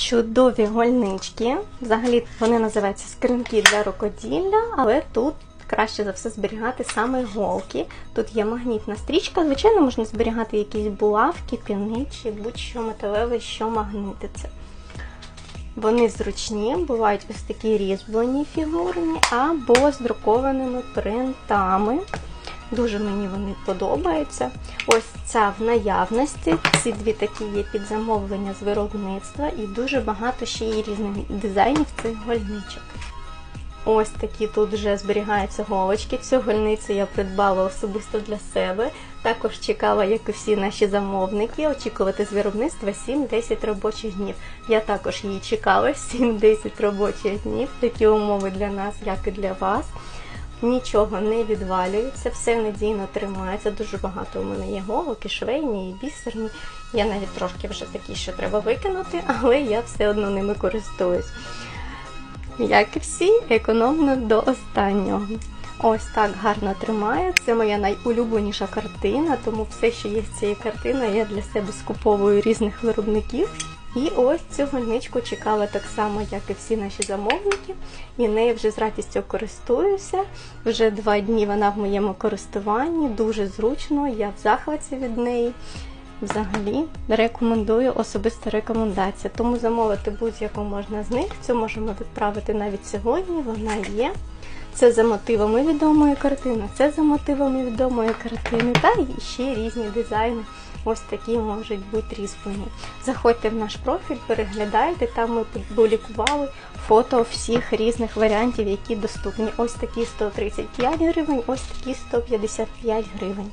Чудові гольнички. Взагалі вони називаються скринки для рукоділля, але тут краще за все зберігати саме голки. Тут є магнітна стрічка. Звичайно, можна зберігати якісь булавки, піни чи будь-що металеве, що магнититься. Вони зручні, бувають ось такі різьблені фігурні або з друкованими принтами. Дуже мені вони подобаються. Ось ця в наявності. Ці дві такі є під замовлення з виробництва, і дуже багато ще є різних дизайнів цих гольничок. Ось такі тут вже зберігаються голочки. Цю гольницю я придбала особисто для себе. Також чекала, як і всі наші замовники, очікувати з виробництва 7-10 робочих днів. Я також її чекала 7-10 робочих днів. Такі умови для нас, як і для вас. Нічого не відвалюється, все надійно тримається. Дуже багато у мене є голок, і швейні, і бісерні. Я навіть трошки вже такі, що треба викинути, але я все одно ними користуюсь. Як і всі, економно до останнього. Ось так гарно тримає. Це моя найулюбленіша картина, тому все, що є з цієї картини, я для себе скуповую різних виробників. І ось цю гольничку чекала так само, як і всі наші замовники, і нею вже з радістю користуюся. Вже два дні вона в моєму користуванні, дуже зручно, я в захваті від неї. Взагалі рекомендую особиста рекомендація. Тому замовити будь-яку можна з них. Цю можемо відправити навіть сьогодні. Вона є. Це за мотивами відомої картини, це за мотивами відомої картини, та ще різні дизайни. Ось такі можуть бути різьблені. Заходьте в наш профіль, переглядайте, там ми публікували фото всіх різних варіантів, які доступні. Ось такі 135 гривень, ось такі 155 гривень.